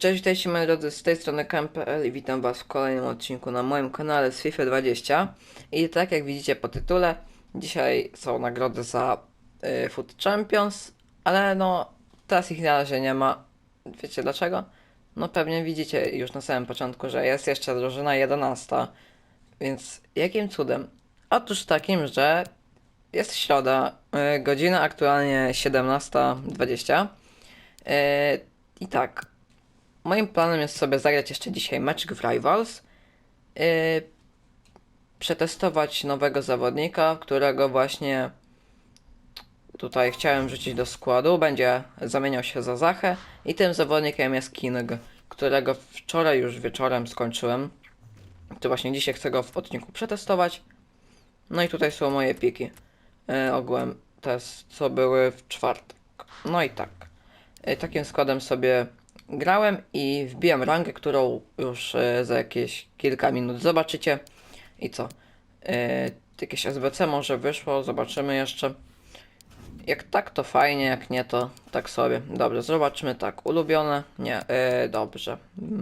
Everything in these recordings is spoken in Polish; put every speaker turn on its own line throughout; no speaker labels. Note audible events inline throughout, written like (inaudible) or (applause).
Cześć, witajcie moi drodzy, z tej strony KMPL i witam was w kolejnym odcinku na moim kanale z FIFA 20 i tak jak widzicie po tytule, dzisiaj są nagrody za y, Foot Champions, ale no teraz ich na razie nie ma, wiecie dlaczego? No pewnie widzicie już na samym początku, że jest jeszcze drużyna 11, więc jakim cudem? Otóż takim, że jest środa, y, godzina aktualnie 17.20 y, i tak, Moim planem jest sobie zagrać jeszcze dzisiaj mecz w Rivals. Yy, przetestować nowego zawodnika, którego właśnie tutaj chciałem wrzucić do składu. Będzie zamieniał się za Zachę i tym zawodnikiem jest King, którego wczoraj już wieczorem skończyłem. To właśnie dzisiaj chcę go w odcinku przetestować. No i tutaj są moje piki. Yy, ogółem te, co były w czwartek. No i tak. Yy, takim składem sobie grałem i wbiłem rangę, którą już e, za jakieś kilka minut zobaczycie. I co? E, jakieś SBC może wyszło, zobaczymy jeszcze. Jak tak, to fajnie, jak nie, to tak sobie. Dobrze, zobaczmy tak. Ulubione? Nie, e, dobrze.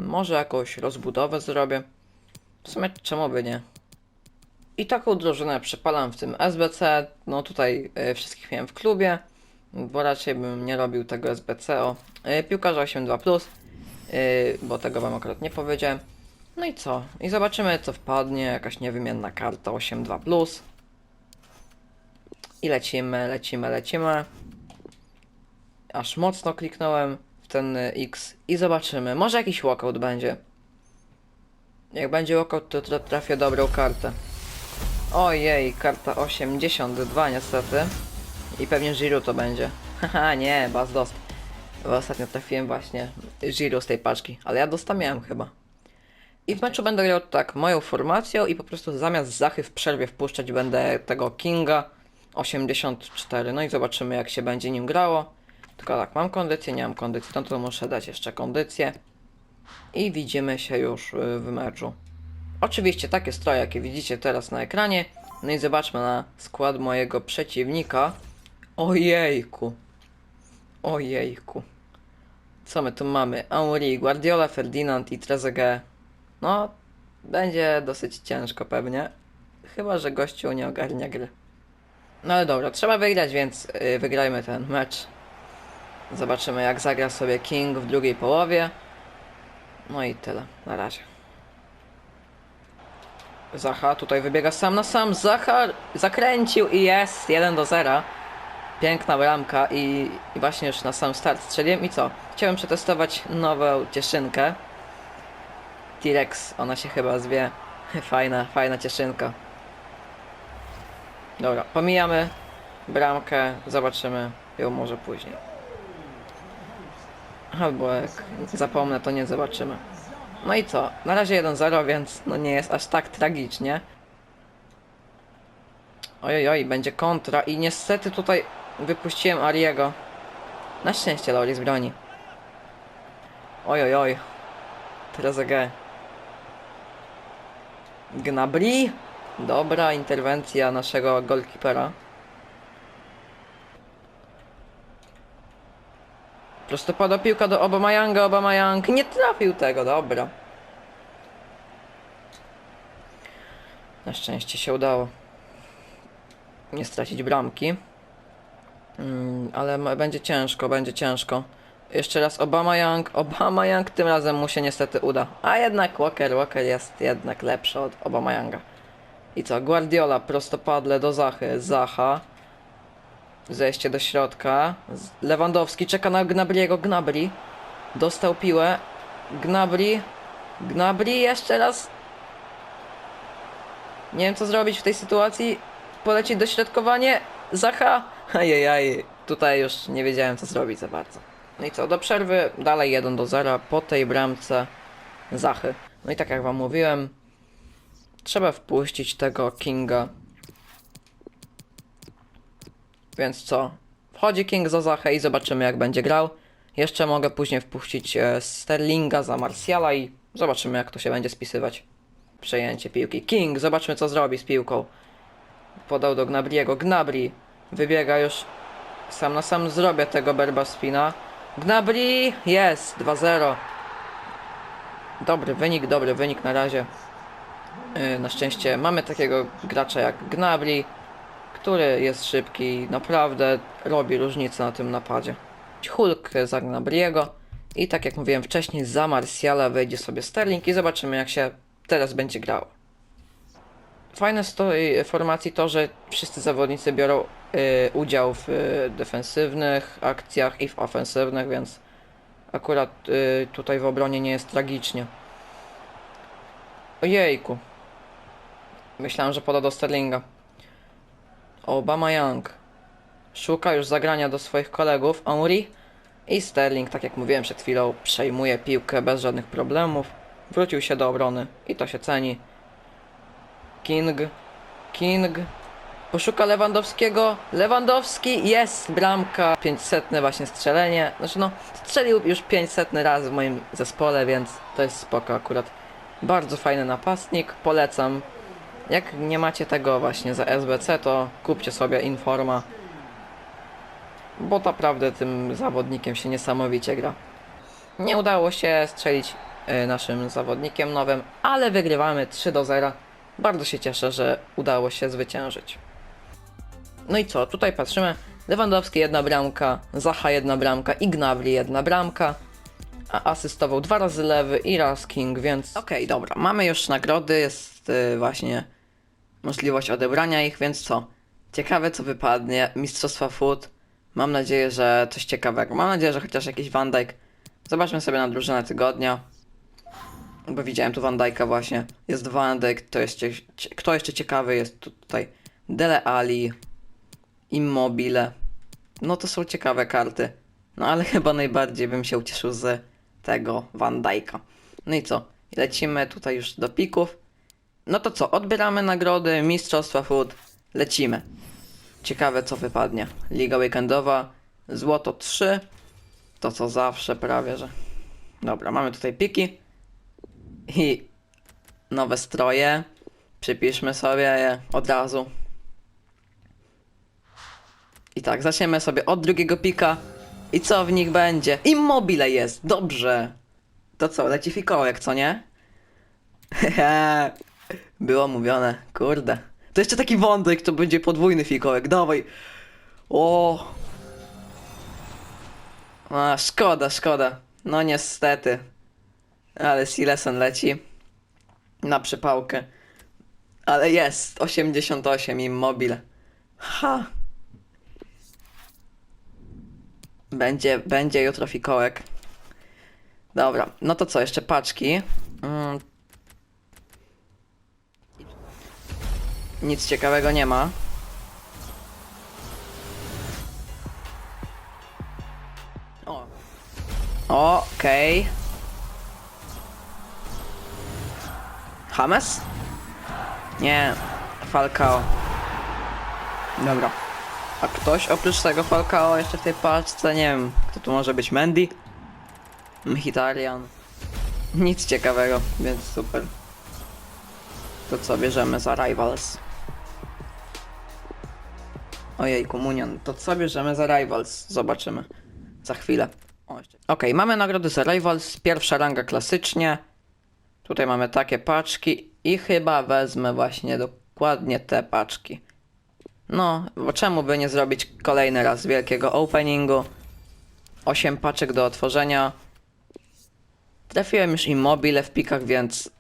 Może jakąś rozbudowę zrobię. W sumie czemu by nie? I taką drużynę przypalam w tym SBC. No tutaj e, wszystkich miałem w klubie, bo raczej bym nie robił tego SBC. O, e, piłkarza 8.2+, e, bo tego wam akurat nie powiedziałem. No i co? I zobaczymy co wpadnie, jakaś niewymienna karta 8.2+. I lecimy, lecimy, lecimy. Aż mocno kliknąłem w ten X i zobaczymy. Może jakiś walkout będzie. Jak będzie walkout, to tra- trafię dobrą kartę. Ojej, karta 82 niestety. I pewnie Giroud to będzie. (laughs) Haha, nie. Bo ostatnio trafiłem właśnie Giroud z tej paczki, ale ja Dosta miałem chyba. I w meczu będę grał tak, moją formacją i po prostu zamiast Zachy w przerwie wpuszczać będę tego Kinga 84. No i zobaczymy jak się będzie nim grało. Tylko tak, mam kondycję, nie mam kondycji, no to muszę dać jeszcze kondycję. I widzimy się już y, w meczu. Oczywiście takie stroje, jakie widzicie teraz na ekranie. No i zobaczmy na skład mojego przeciwnika. Ojejku. Ojejku. Co my tu mamy? Henri, Guardiola, Ferdinand i Trezeguet. No, będzie dosyć ciężko pewnie. Chyba, że gościu nie ogarnia gry. No ale dobra, trzeba wygrać, więc yy, wygrajmy ten mecz. Zobaczymy jak zagra sobie King w drugiej połowie. No i tyle, na razie. Zacha tutaj wybiega sam na sam. Zacha zakręcił i jest 1 do 0. Piękna bramka i, i właśnie już na sam start strzeliłem. I co? Chciałem przetestować nową cieszynkę. T-Rex, ona się chyba zwie. (laughs) Fajna, fajna cieszynka. Dobra, pomijamy bramkę, zobaczymy ją może później. Albo jak zapomnę, to nie zobaczymy. No i co? Na razie 1-0, więc no nie jest aż tak tragicznie. Ojej, oj, będzie kontra i niestety tutaj wypuściłem Ariego. Na szczęście Loris broni. Oj, oj, oj. Trezeguet. Gnabry. Dobra interwencja naszego golkipera. Prostopada piłka do Obamayanga, Obamayang nie trafił tego, dobra. Na szczęście się udało nie stracić bramki. Mm, ale będzie ciężko, będzie ciężko. Jeszcze raz Obama Young, Obama Young tym razem mu się niestety uda. A jednak Walker, Walker jest jednak lepszy od Obama Younga. I co? Guardiola prostopadle do Zachy, Zacha. Zejście do środka. Lewandowski czeka na Gnabriego, Gnabry. Dostał piłę. Gnabry. Gnabry jeszcze raz. Nie wiem co zrobić w tej sytuacji. Polecić dośrodkowanie. Zacha. Ajajaj. Tutaj już nie wiedziałem co zrobić za bardzo. No i co, do przerwy dalej 1 do 0 po tej bramce Zachy. No i tak jak wam mówiłem, trzeba wpuścić tego Kinga. Więc co? Wchodzi King za Zachę i zobaczymy jak będzie grał. Jeszcze mogę później wpuścić e, Sterlinga za Martiala i zobaczymy jak to się będzie spisywać. Przejęcie piłki. King, zobaczmy co zrobi z piłką. Podał do Gnabriego. Gnabry wybiega już sam na sam zrobię tego Berba Spina. Gnabry jest 2-0. Dobry wynik, dobry wynik na razie. Yy, na szczęście mamy takiego gracza jak Gnabry, który jest szybki i naprawdę robi różnicę na tym napadzie. Hulk za Gnabriego i tak jak mówiłem wcześniej, za Martiala wejdzie sobie Sterling i zobaczymy jak się teraz będzie grało. Fajne z tej formacji to, że wszyscy zawodnicy biorą y, udział w y, defensywnych akcjach i w ofensywnych, więc akurat y, tutaj w obronie nie jest tragicznie. Ojejku. Myślałem, że poda do Sterlinga. Obama Young. Szuka już zagrania do swoich kolegów. Henry i Sterling, tak jak mówiłem przed chwilą, przejmuje piłkę bez żadnych problemów. Wrócił się do obrony i to się ceni. King. King. Poszuka Lewandowskiego. Lewandowski jest bramka. 500 właśnie strzelenie. Znaczy no, strzelił już 500 raz w moim zespole, więc to jest spoko akurat. Bardzo fajny napastnik, polecam. Jak nie macie tego właśnie za SBC, to kupcie sobie Informa. Bo naprawdę tym zawodnikiem się niesamowicie gra. Nie udało się strzelić y, naszym zawodnikiem nowym, ale wygrywamy 3 do 0. Bardzo się cieszę, że udało się zwyciężyć. No i co? Tutaj patrzymy. Lewandowski jedna bramka, Zacha jedna bramka i Gnabry jedna bramka. A asystował dwa razy lewy i raz King, więc okej, dobra. Mamy już nagrody, jest y, właśnie możliwość odebrania ich, więc co? Ciekawe co wypadnie. Mistrzostwa Foot. Mam nadzieję, że coś ciekawego. Mam nadzieję, że chociaż jakiś Van Dijk. Zobaczmy sobie na drużynę tygodnia. Bo widziałem tu Van Dijk'a właśnie. Jest Van Dijk, to jest kto jeszcze ciekawy jest tu- tutaj? Dele Ali, Immobile. No to są ciekawe karty. No ale (laughs) chyba najbardziej bym się ucieszył z tego Van Dijk'a. No i co? Lecimy tutaj już do pików. No to co? Odbieramy nagrody, Mistrzostwa Food. Lecimy. Ciekawe co wypadnie. Liga Weekendowa, złoto 3. To co zawsze prawie, że. Dobra, mamy tutaj piki. I nowe stroje. Przypiszmy sobie je od razu. I tak, zaczniemy sobie od drugiego pika. I co w nich będzie? Immobile jest, dobrze. To co, leci fikołek, co nie? (laughs) Było mówione, kurde. To jeszcze taki wątek, to będzie podwójny fikołek, dawaj. O. A, szkoda, szkoda. No niestety. Ale Silesen leci. Na przypałkę. Ale jest, 88 immobile. Ha. Będzie, będzie jutro fikołek. Dobra, no to co, jeszcze paczki. Mm. Nic ciekawego nie ma. O. Okej. Hames? Nie, Falcao. Dobra. A ktoś oprócz tego Falcao jeszcze w tej paczce, nie wiem, kto tu może być Mendy? Mkhitaryan. Nic ciekawego, więc super. To co bierzemy za Rivals? Ojej, komunion. To co bierzemy za Rivals? Zobaczymy. Za chwilę. Okej, mamy nagrody za Rivals. Pierwsza ranga klasycznie. Tutaj mamy takie paczki i chyba wezmę właśnie dokładnie te paczki. No, bo czemu by nie zrobić kolejny raz wielkiego openingu? 8 paczek do otworzenia. Trafiłem już immobile w pikach, więc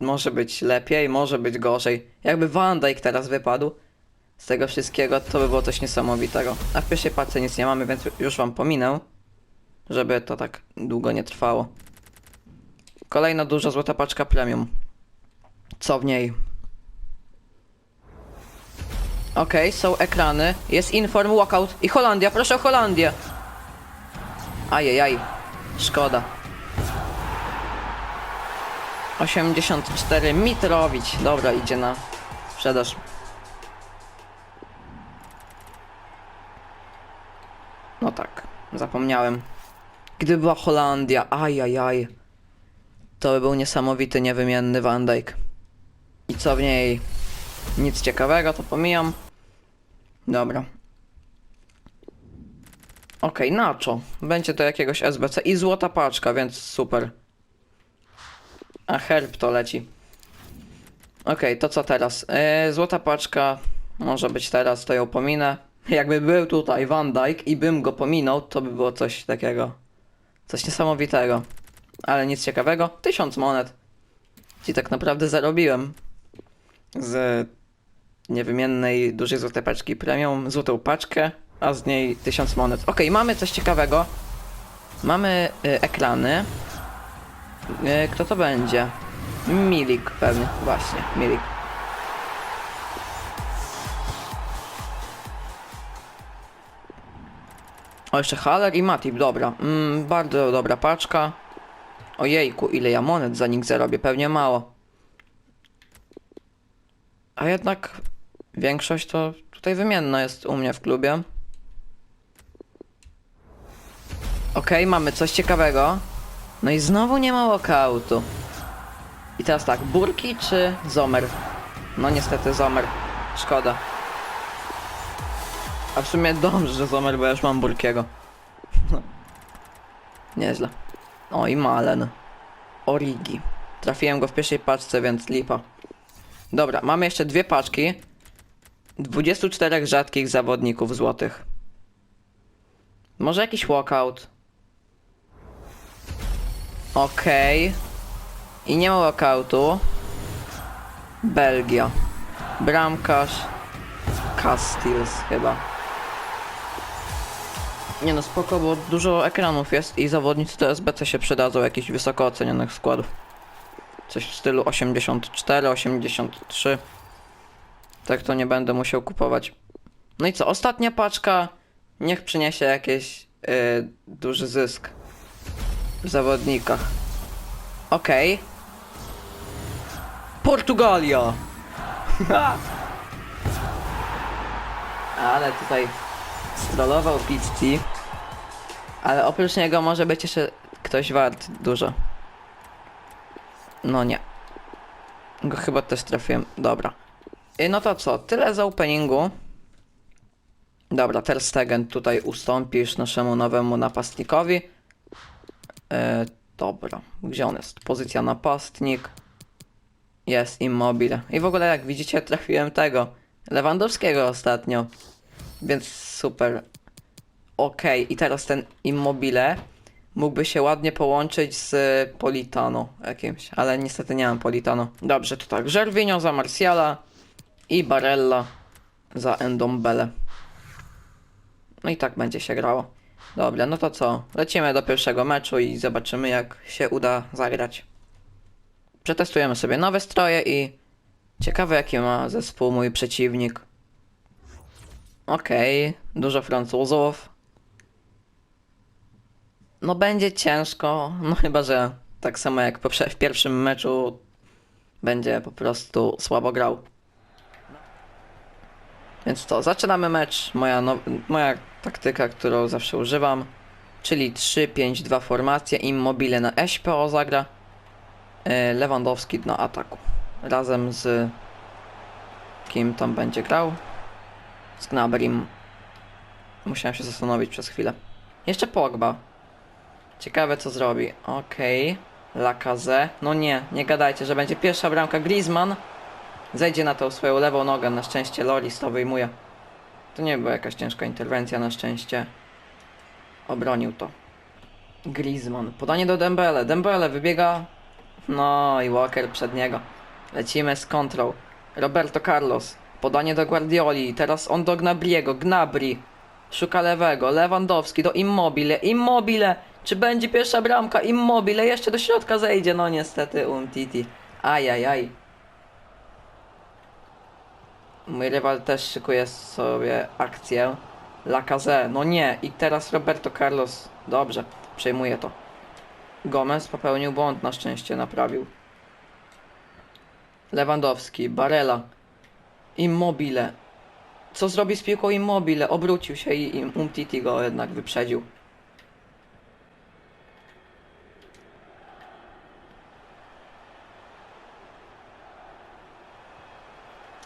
może być lepiej, może być gorzej. Jakby Van Dijk teraz wypadł z tego wszystkiego, to by było coś niesamowitego. A w pierwszej paczce nic nie mamy, więc już wam pominę, żeby to tak długo nie trwało. Kolejna duża złota paczka premium. Co w niej? Okej, są ekrany. Jest inform, walkout i Holandia. Proszę o Holandię. Ajajaj. Szkoda. 84 Mitrowicz. Dobra, idzie na sprzedaż. No tak, zapomniałem. Gdyby była Holandia, ajajaj. To by był niesamowity, niewymienny Van Dijk. I co w niej? Nic ciekawego, to pomijam. Dobra. Okej, Nacho. Będzie to jakiegoś SBC i złota paczka, więc super. A herb to leci. Okej, to co teraz? Yy, złota paczka może być teraz, to ją pominę. Jakby był tutaj Van i bym go pominął, to by było coś takiego. Coś niesamowitego. Ale nic ciekawego. Tysiąc monet. I tak naprawdę zarobiłem. Z niewymiennej dużej złotej paczki premium złotą paczkę, a z niej tysiąc monet. Okej, mamy coś ciekawego. Mamy y, ekrany. Y, kto to będzie? Milik pewnie, właśnie, Milik. O, jeszcze Haller i Matip, dobra. Mm, bardzo dobra paczka. Ojejku, ile ja monet za nich zarobię, pewnie mało. A jednak większość to tutaj wymienna jest u mnie w klubie. Okej, mamy coś ciekawego. No i znowu nie ma walkoutu. I teraz tak, Burki czy Zomer? No niestety Zomer. Szkoda. A w sumie dobrze, że Zomer, bo ja już mam Burkiego. (laughs) Nieźle. O i Malen. Origi. Trafiłem go w pierwszej paczce, więc lipa. Dobra, mamy jeszcze dwie paczki. 24 rzadkich zawodników złotych. Może jakiś walkout? Okej. I nie ma walkoutu. Belgia. Bramkarz. Castiles chyba. Nie no spoko, bo dużo ekranów jest i zawodnicy to SBC się przydadzą jakichś wysoko ocenionych składów. Coś w stylu 84, 83. Tak to nie będę musiał kupować. No i co, ostatnia paczka niech przyniesie jakieś yy, duży zysk w zawodnikach. Okej. Portugalia! (laughs) Ale tutaj strollował Pizzi. Ale oprócz niego może być jeszcze ktoś wart dużo. No nie. Go chyba też trafiłem. Dobra. I no to co? Tyle za openingu. Dobra, Ter Stegen tutaj ustąpisz naszemu nowemu napastnikowi. E, dobra, gdzie on jest? Pozycja napastnik. Jest Immobile. I w ogóle jak widzicie trafiłem tego Lewandowskiego ostatnio. Więc super. Okej, i teraz ten Immobile mógłby się ładnie połączyć z Politano jakimś, ale niestety nie mam Politano. Dobrze, to tak, Żerwinio za Martiala i Barella za Endombele. No i tak będzie się grało. Dobra, no to co? Lecimy do pierwszego meczu i zobaczymy jak się uda zagrać. Przetestujemy sobie nowe stroje i ciekawe jaki ma zespół mój przeciwnik. Okej, dużo Francuzów. No będzie ciężko, no chyba, że tak samo jak w pierwszym meczu będzie po prostu słabo grał. Więc to, zaczynamy mecz. Moja, no, moja taktyka, którą zawsze używam, czyli 3-5-2 formacja. Immobile na SPO zagra. e, Lewandowski na ataku. Razem z kim tam będzie grał? Z Gnabrim. Musiałem się zastanowić przez chwilę. Jeszcze Pogba. Ciekawe co zrobi. Okej. Lakaze. No nie, nie gadajcie, że będzie pierwsza bramka Griezmann. Zejdzie na tą swoją lewą nogę, na szczęście Loris to wyjmuje. To nie była jakaś ciężka interwencja, na szczęście. Obronił to. Griezmann. Podanie do Dembele. Dembele wybiega. No i Walker przed niego. Lecimy z kontrą. Roberto Carlos. Podanie do Guardioli. Teraz on do Gnabriego. Gnabry. Szuka lewego. Lewandowski do Immobile. Immobile. Czy będzie pierwsza bramka? Immobile. Jeszcze do środka zejdzie. No niestety Umtiti. Ajajaj. Mój rywal też szykuje sobie akcję. Lacazette, no nie. I teraz Roberto Carlos. Dobrze, przejmuje to. Gomez popełnił błąd, na szczęście naprawił. Lewandowski, Barella. Immobile. Co zrobi z piłką Immobile? Obrócił się i i Umtiti go jednak wyprzedził.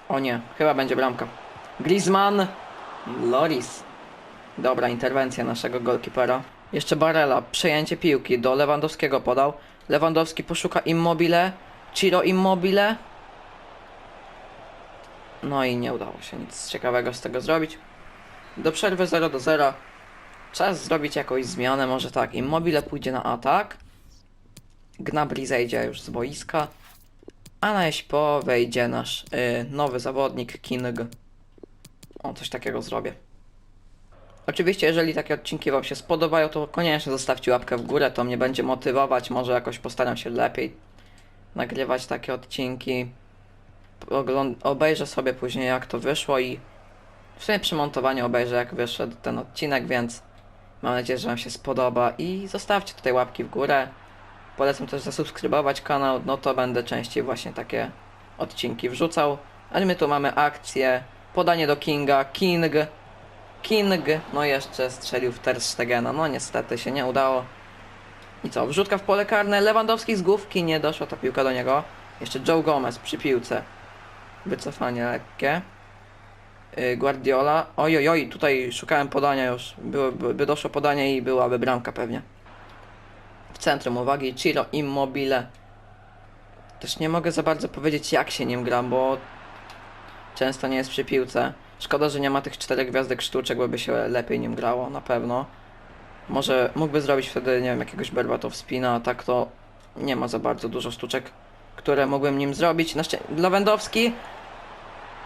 O nie, chyba będzie bramka. Griezmann. Loris. Dobra interwencja naszego golkipera. Jeszcze Barella. Przejęcie piłki. Do Lewandowskiego podał. Lewandowski poszuka Immobile. Ciro Immobile. No i nie udało się nic ciekawego z tego zrobić. Do przerwy 0 do 0. Czas zrobić jakąś zmianę, może tak. Immobile pójdzie na atak. Gnabry zejdzie już z boiska. A na po wejdzie nasz y, nowy zawodnik King. O, coś takiego zrobię. Oczywiście, jeżeli takie odcinki Wam się spodobają, to koniecznie zostawcie łapkę w górę, to mnie będzie motywować. Może jakoś postaram się lepiej nagrywać takie odcinki. Obejrzę sobie później, jak to wyszło i w sumie przy montowaniu obejrzę, jak wyszedł ten odcinek, więc mam nadzieję, że Wam się spodoba i zostawcie tutaj łapki w górę. Polecam też zasubskrybować kanał, no to będę częściej właśnie takie odcinki wrzucał. Ale my tu mamy akcję, podanie do Kinga, King, King, no jeszcze strzelił w Ter Stegena, no niestety się nie udało. I co, wrzutka w pole karne, Lewandowski z główki, nie doszła ta piłka do niego. Jeszcze Joe Gomez przy piłce. Wycofanie lekkie. Yy, Guardiola, oj oj tutaj szukałem podania już, byłoby, by doszło podanie i byłaby bramka pewnie. W centrum uwagi Ciro Immobile. Też nie mogę za bardzo powiedzieć jak się nim gram, bo często nie jest przy piłce. Szkoda, że nie ma tych czterech gwiazdek sztuczek, bo by się lepiej nim grało, na pewno. Może mógłby zrobić wtedy, nie wiem, jakiegoś Berbatov spina, a tak to nie ma za bardzo dużo sztuczek, które mógłbym nim zrobić. Na Lewandowski.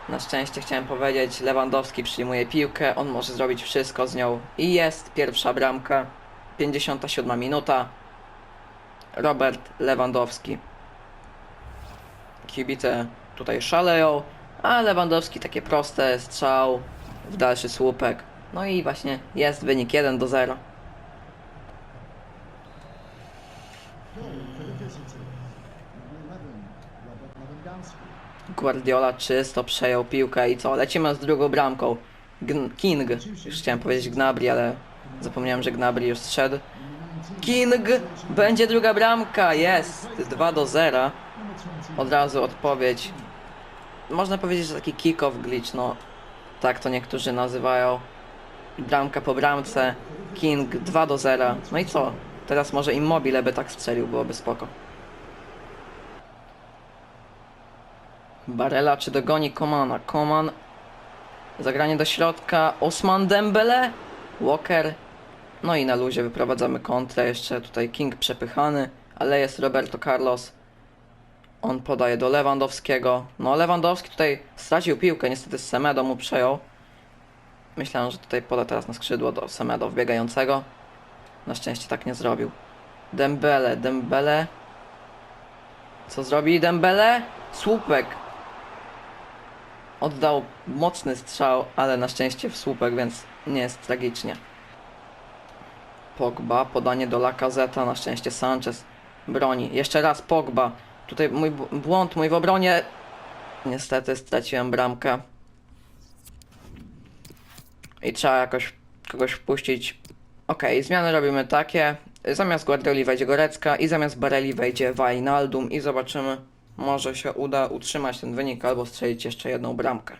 Na szczęście chciałem powiedzieć, Lewandowski przyjmuje piłkę, on może zrobić wszystko z nią. I jest pierwsza bramka. 57 minuta. Robert Lewandowski. Kibice tutaj szaleją, a Lewandowski takie proste, strzał w dalszy słupek. No i właśnie jest wynik 1 do 0. Guardiola czysto przejął piłkę i co? Lecimy z drugą bramką. Gn King. Już chciałem powiedzieć Gnabry, ale zapomniałem, że Gnabry już zszedł. King! Będzie druga bramka! Jest! 2 do 0. Od razu odpowiedź. Można powiedzieć, że taki kick-off glitch, no. Tak to niektórzy nazywają. Bramka po bramce. King 2 do 0. No i co? Teraz może Immobile by tak strzelił, byłoby spoko. Barela czy dogoni Komana? Koman. Zagranie do środka. Osman Dembele. Walker. No i na luzie wyprowadzamy kontrę. Jeszcze tutaj King przepychany. Ale jest Roberto Carlos. On podaje do Lewandowskiego. No Lewandowski tutaj stracił piłkę. Niestety Semedo mu przejął. Myślałem, że tutaj poda teraz na skrzydło do Semedo wbiegającego. Na szczęście tak nie zrobił. Dembele, Dembele. Co zrobi Dembele? Słupek. Oddał mocny strzał, ale na szczęście w słupek, więc nie jest tragicznie. Pogba, podanie do Lacazeta, na szczęście Sanchez broni. Jeszcze raz Pogba. Tutaj mój błąd, mój w obronie. Niestety straciłem bramkę. I trzeba jakoś kogoś wpuścić. Okej, zmiany robimy takie. Zamiast Guardioli wejdzie Gorecka i zamiast Bareli wejdzie Wijnaldum i zobaczymy. Może się uda utrzymać ten wynik albo strzelić jeszcze jedną bramkę.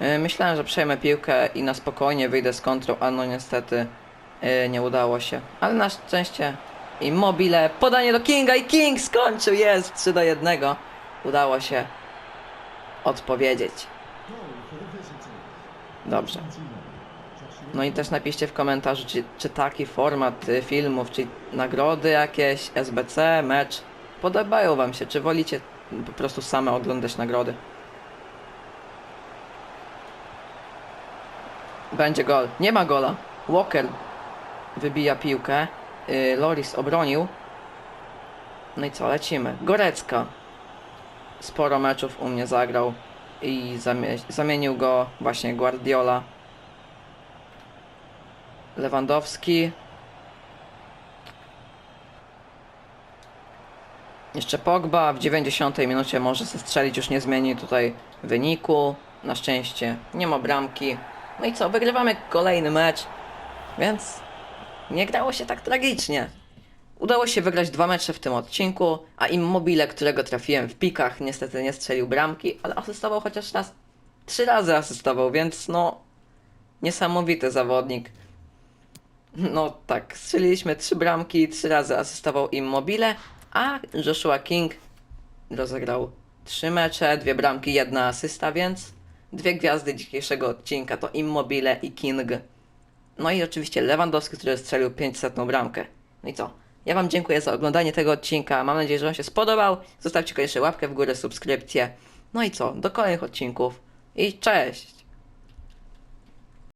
E, Myślałem, że przejmę piłkę i na spokojnie wyjdę z kontrą, a no niestety e, nie udało się. Ale na szczęście Immobile, podanie do Kinga i King skończył, jest 3 do 1. Udało się odpowiedzieć. Dobrze. No i też napiszcie w komentarzu, czy, czy taki format y, filmów, czy nagrody jakieś, SBC, mecz podobają wam się, czy wolicie po prostu same oglądać nagrody. Będzie gol. Nie ma gola. Walker wybija piłkę. Yy, Loris obronił. No i co, lecimy. Gorecka. Sporo meczów u mnie zagrał i zamie zamienił go właśnie Guardiola. Lewandowski. Jeszcze Pogba w 90 minucie może se strzelić, już nie zmieni tutaj wyniku. Na szczęście nie ma bramki. No i co, wygrywamy kolejny mecz, więc nie grało się tak tragicznie. Udało się wygrać dwa mecze w tym odcinku, a Immobile, którego trafiłem w pikach, niestety nie strzelił bramki, ale asystował chociaż raz trzy razy asystował, więc no niesamowity zawodnik. No tak, strzeliliśmy trzy bramki, trzy razy asystował Immobile, a Joshua King rozegrał trzy mecze, dwie bramki, jedna asysta, więc dwie gwiazdy dzisiejszego odcinka to Immobile i King. No i oczywiście Lewandowski, który strzelił 500 bramkę. No i co? Ja Wam dziękuję za oglądanie tego odcinka. Mam nadzieję, że Wam się spodobał. Zostawcie koniecznie łapkę w górę, subskrypcję. No i co? Do kolejnych odcinków. I cześć!